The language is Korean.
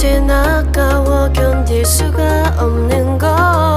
이제 나까워 견딜 수가 없는 걸.